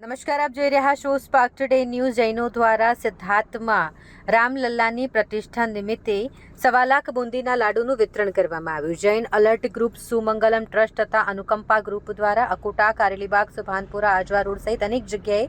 નમસ્કાર આપ જોઈ રહ્યા છો સ્પાર્ક ટુડે ન્યૂઝ જૈનો દ્વારા સિદ્ધાર્થમાં રામલલ્લાની પ્રતિષ્ઠા નિમિત્તે સવા લાખ બુંદીના લાડુનું વિતરણ કરવામાં આવ્યું. Jain alert group Sumangalam trust તથા અનુકંપા ગ્રુપ દ્વારા અકોટા, કારેલીબાગ, સુભાનપુરા આજવા રોડ સહિત અનેક જગ્યાએ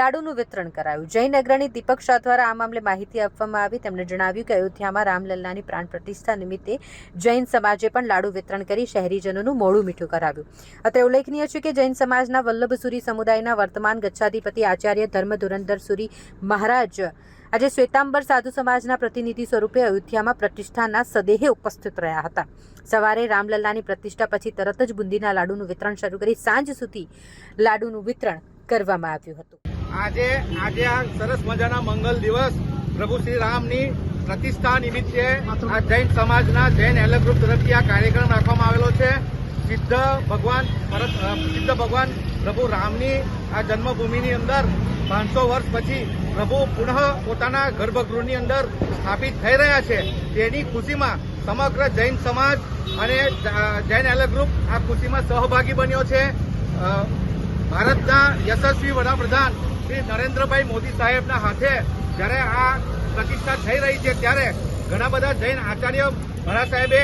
લાડુનું વિતરણ કરાયું. જૈન અગ્રણી દીપક શાહ દ્વારા આ મામલે માહિતી આપવામાં આવી. તેમણે જણાવ્યું કે અયોધ્યામાં રામલલ્લાની પ્રાણ પ્રતિષ્ઠા નિમિત્તે જૈન સમાજે પણ લાડુ વિતરણ કરી શહેરીજનોનું મોડું મીઠું કરાવ્યું. અત્રે ઉલ્લેખનીય છે કે જૈન સમાજના વલ્લભસુરી સમુદાયના વર્તમાન ગચ્છાધિપતિ આચાર્ય ધર્મ ધુરંધર સુરી મહારાજ આજે શ્વેતાંબર સાધુ સમાજના પ્રતિનિધિ સ્વરૂપે અયોધ્યામાં પ્રતિષ્ઠાના સદેહે ઉપસ્થિત રહ્યા હતા. સવારે રામલલ્લાની પ્રતિષ્ઠા પછી તરત જ બુંદીના લાડુનું વિતરણ શરૂ કરી સાંજ સુધી લાડુનું વિતરણ કરવામાં આવ્યું હતું. આજે આજે આ સરસ મજાના મંગલ દિવસ. પ્રભુ શ્રી રામની પ્રતિષ્ઠા નિમિત્તે આ જૈન સમાજના જૈન એલ ગ્રુપ તરફથી આ કાર્યક્રમ રાખવામાં આવેલો છે. સિદ્ધ ભગવાન પરત સિદ્ધ ભગવાન પ્રભુ રામની આ જન્મભૂમિની અંદર પાંચસો વર્ષ પછી પ્રભુ પુનઃ પોતાના ગર્ભગૃહની અંદર સ્થાપિત થઈ રહ્યા છે. તેની ખુશીમાં સમગ્ર જૈન સમાજ અને જૈન એલ ગ્રુપ આ ખુશીમાં સહભાગી બન્યો છે. ભારતના યશસ્વી વડાપ્રધાન શ્રી નરેન્દ્રભાઈ મોદી સાહેબના હાથે જ્યારે આ પ્રતિષ્ઠા થઈ રહી છે ત્યારે ઘણા બધા જૈન આચાર્ય ભરા સાહેબે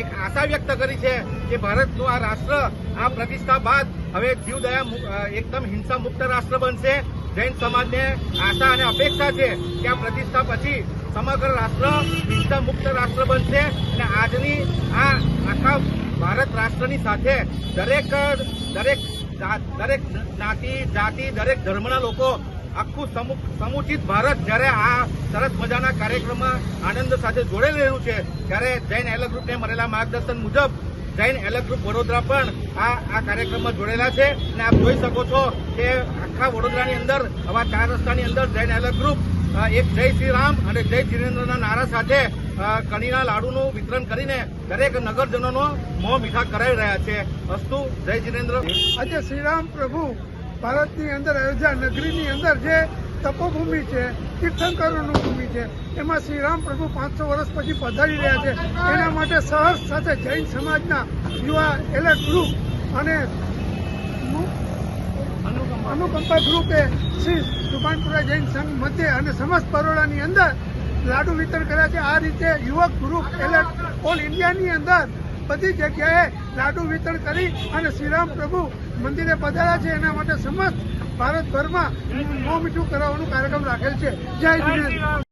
એક આશા વ્યક્ત કરી છે કે ભારતનું આ રાષ્ટ્ર આ પ્રતિષ્ઠા બાદ હવે જીવદયા એકદમ હિંસા મુક્ત રાષ્ટ્ર બનશે. જૈન સમાજને આશા અને અપેક્ષા છે કે આ પ્રતિષ્ઠા પછી સમગ્ર રાષ્ટ્ર હિંસા મુક્ત રાષ્ટ્ર બનશે અને આજની આ આખા ભારત રાષ્ટ્રની સાથે દરેક દરેક દરેક જ્ઞાતિ જાતિ, દરેક ધર્મના લોકો આખું સમુ- સમુચિત ભારત જ્યારે આ સરસ મજાના કાર્યક્રમમાં આનંદ સાથે જોડાઈ રહ્યું છે, ત્યારે જૈન એલ ગ્રુપને મળેલા માર્ગદર્શન મુજબ જૈન એલ ગ્રુપ વડોદરા પણ આ આ કાર્યક્રમમાં જોડેલા છે. અને આપ જોઈ શકો છો કે આખા વડોદરાની અંદર, આવા ચાર રસ્તાની અંદર જૈન એલ ગ્રુપ એક જય શ્રી રામ અને જય જીરેન્દ્રના નારા સાથે કણીના લાડુનું વિતરણ કરીને દરેક નગરજનોનો મોં મીઠા કરાવી રહ્યા છે. અસ્તુ, જય જીરેન્દ્ર આજે શ્રીરામ પ્રભુ ભારતની અંદર, અયોધ્યા નગરીની અંદર જે તપોભૂમિ છે, તીર્થંકરોની ભૂમિ છે, એમાં શ્રીરામ પ્રભુ પાંચસો વર્ષ પછી પધારી રહ્યા છે. એના માટે સહર્ષ સાથે જૈન સમાજના યુવા એલર્ટ ગ્રુપ અને અનુકંપા ગ્રુપે શ્રી સુભાનપુરા જૈન સંઘ મધ્ય અને સમસ્ત બરોડાની અંદર લાડુ વિતરણ કર્યા છે. આ રીતે યુવક ગ્રુપ એલર્ટ ઓલ ઇન્ડિયાની અંદર બધી જગ્યાએ લાડુ વિતરણ કરી અને શ્રીરામ પ્રભુ મંદિરે પધાર્યા છે. એના માટે સમસ્ત ભારતભરમાં મોં મીઠું કરાવવાનો કાર્યક્રમ રાખેલ છે. જય